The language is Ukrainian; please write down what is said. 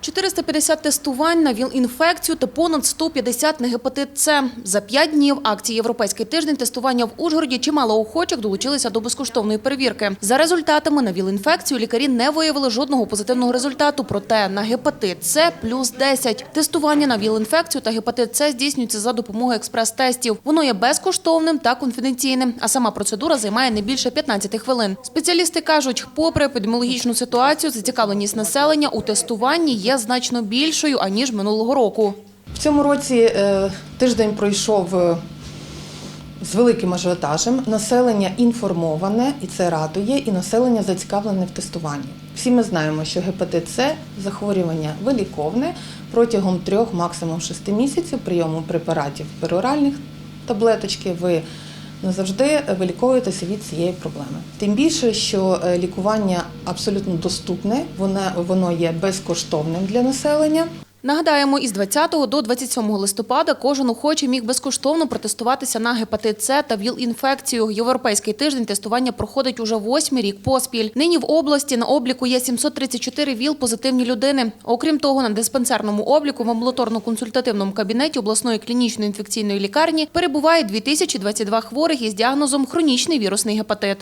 450 тестувань на ВІЛ-інфекцію та понад 150 на гепатит С. За п'ять днів акції «Європейський тиждень» тестування в Ужгороді чимало охочих долучилися до безкоштовної перевірки. За результатами на ВІЛ-інфекцію лікарі не виявили жодного позитивного результату, проте на гепатит С – плюс 10. Тестування на ВІЛ-інфекцію та гепатит С здійснюється за допомогою експрес-тестів. Воно є безкоштовним та конфіденційним, а сама процедура займає не більше 15 хвилин. Спеціалісти кажуть, попри епідеміологічну ситуацію, зацікавленість населення у тестуванні є значно більшою, аніж минулого року. В цьому році е, тиждень пройшов е, з великим ажіотажем. Населення інформоване, і це радує, і населення зацікавлене в тестуванні. Всі ми знаємо, що гепатит С захворювання виліковне протягом трьох, максимум шести місяців прийому препаратів пероральних таблеточки. Ви назавжди виліковуєтеся від цієї проблеми. Тим більше, що е, лікування абсолютно доступне, воно, воно є безкоштовним для населення. Нагадаємо, із 20 до 27 листопада кожен охочий міг безкоштовно протестуватися на гепатит С та ВІЛ-інфекцію. Європейський тиждень тестування проходить уже восьмий рік поспіль. Нині в області на обліку є 734 ВІЛ-позитивні людини. Окрім того, на диспансерному обліку в амбулаторно-консультативному кабінеті обласної клінічної інфекційної лікарні перебуває 2022 хворих із діагнозом хронічний вірусний гепатит.